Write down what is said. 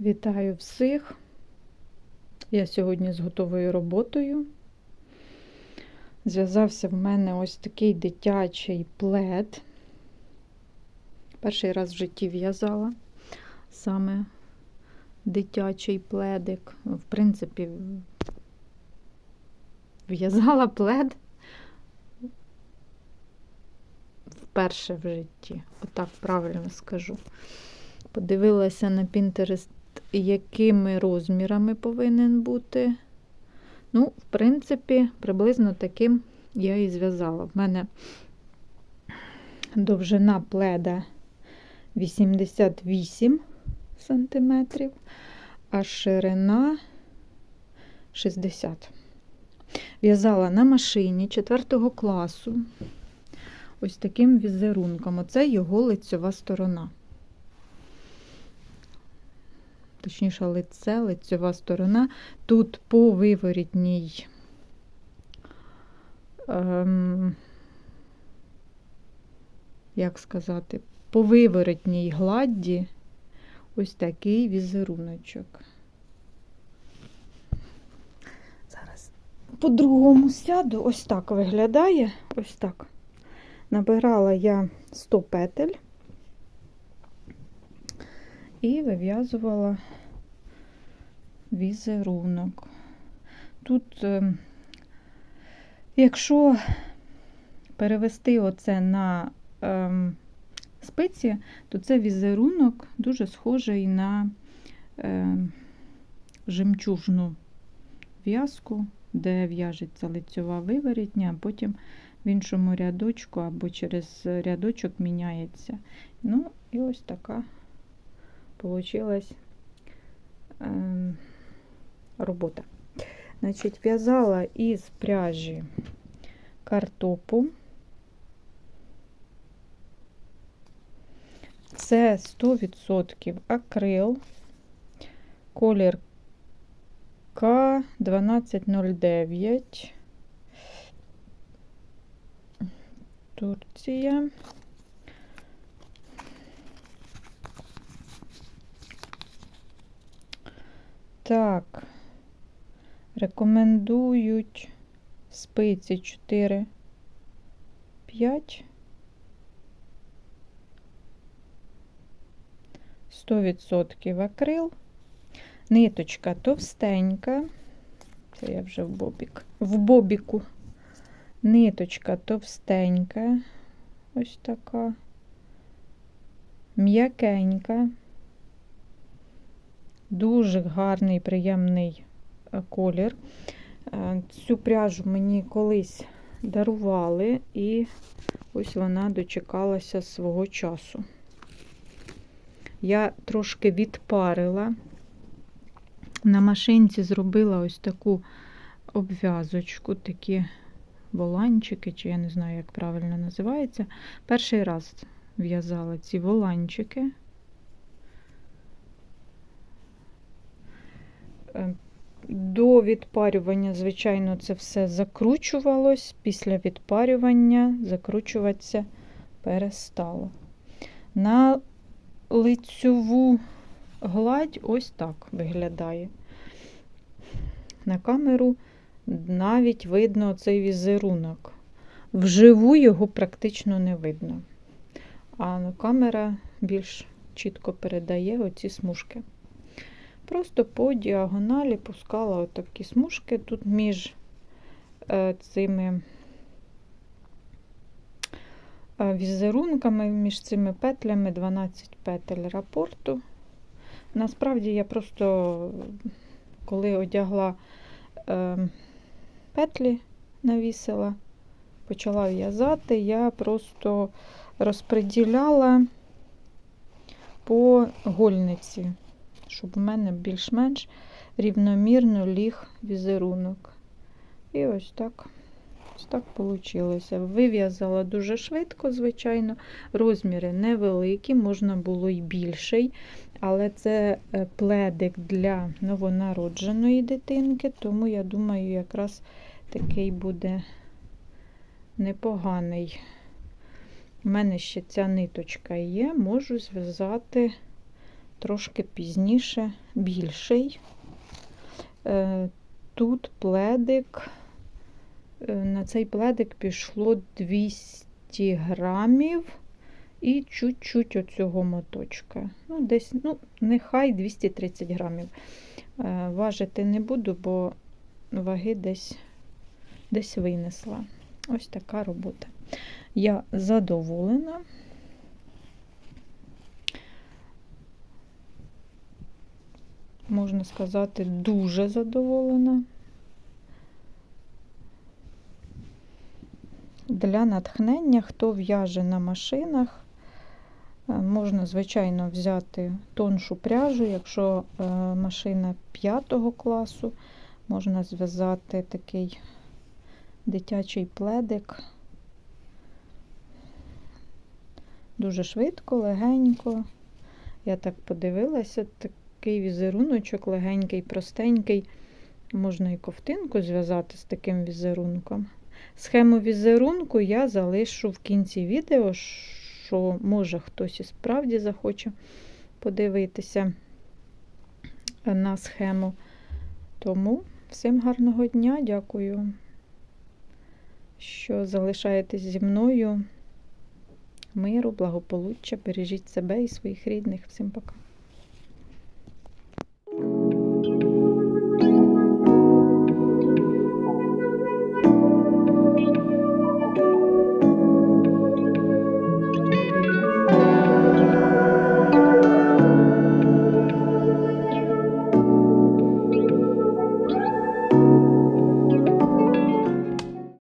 Вітаю всіх. Я сьогодні з готовою роботою. Зв'язався в мене ось такий дитячий плед. Перший раз в житті в'язала саме дитячий пледик. В принципі, в'язала плед вперше в житті. Отак правильно скажу. Подивилася на Pinterest, якими розмірами повинен бути. Ну, в принципі, приблизно таким я і зв'язала. В мене довжина пледа 88 см, а ширина 60 В'язала на машині 4 класу. Ось таким візерунком. Оце його лицьова сторона. Точніше, лице, лицьова сторона. Тут по виворітній ем, як сказати, по виворотній гладді ось такий візеруночок. Зараз по-другому сяду, ось так виглядає, ось так. Набирала я 100 петель і вив'язувала візерунок. Тут, е, якщо перевести оце на ем, спиці, то це візерунок дуже схожий на ем, жемчужну в'язку, де в'яжеться лицьова виворітня, а потім в іншому рядочку або через рядочок міняється. Ну, і ось така получилась е, робота. Значить, в'язала із пряжі картопу. Це 100% акрил, колір К1209. Турція. Так, рекомендують спиці 4, 5. 100% акрил. Ниточка товстенька. Це я вже в бобік. В бобіку. Ниточка товстенька, ось така, м'якенька, дуже гарний, приємний е, колір. Е, цю пряжу мені колись дарували, і ось вона дочекалася свого часу. Я трошки відпарила, на машинці зробила ось таку обв'язочку, такі воланчики, чи я не знаю, як правильно називається. Перший раз в'язала ці воланчики. До відпарювання, звичайно, це все закручувалось. Після відпарювання закручуватися перестало. На лицьову гладь ось так виглядає. На камеру навіть видно цей візерунок. Вживу його практично не видно. А камера більш чітко передає оці смужки. Просто по діагоналі пускала отакі смужки. Тут між е, цими е, візерунками, між цими петлями 12 петель рапорту. Насправді я просто, коли одягла е, петлі навісила, почала в'язати, я просто розподіляла по гольниці, щоб у мене більш-менш рівномірно ліг візерунок. І ось так. Ось так вийшло. Вив'язала дуже швидко, звичайно, розміри невеликі, можна було й більший, але це е, пледик для новонародженої дитинки, тому я думаю, якраз такий буде непоганий. У мене ще ця ниточка є, можу зв'язати трошки пізніше більший. Е, Тут пледик, е, на цей пледик пішло 200 грамів і чуть-чуть оцього моточка. Ну, десь, ну, нехай 230 грамів. Е, Важити не буду, бо ваги десь, десь винесла. Ось така робота. Я задоволена. Можна сказати, дуже задоволена. Для натхнення, хто в'яже на машинах, е, можна, звичайно, взяти тоншу пряжу, якщо е, машина 5 класу, можна зв'язати такий дитячий пледик. Дуже швидко, легенько. Я так подивилася, такий візеруночок легенький, простенький. Можна і ковтинку зв'язати з таким візерунком. Схему візерунку я залишу в кінці відео, що може хтось і справді захоче подивитися на схему. Тому всім гарного дня, дякую, що залишаєтесь зі мною. Миру, благополуччя, бережіть себе і своїх рідних. Всім пока.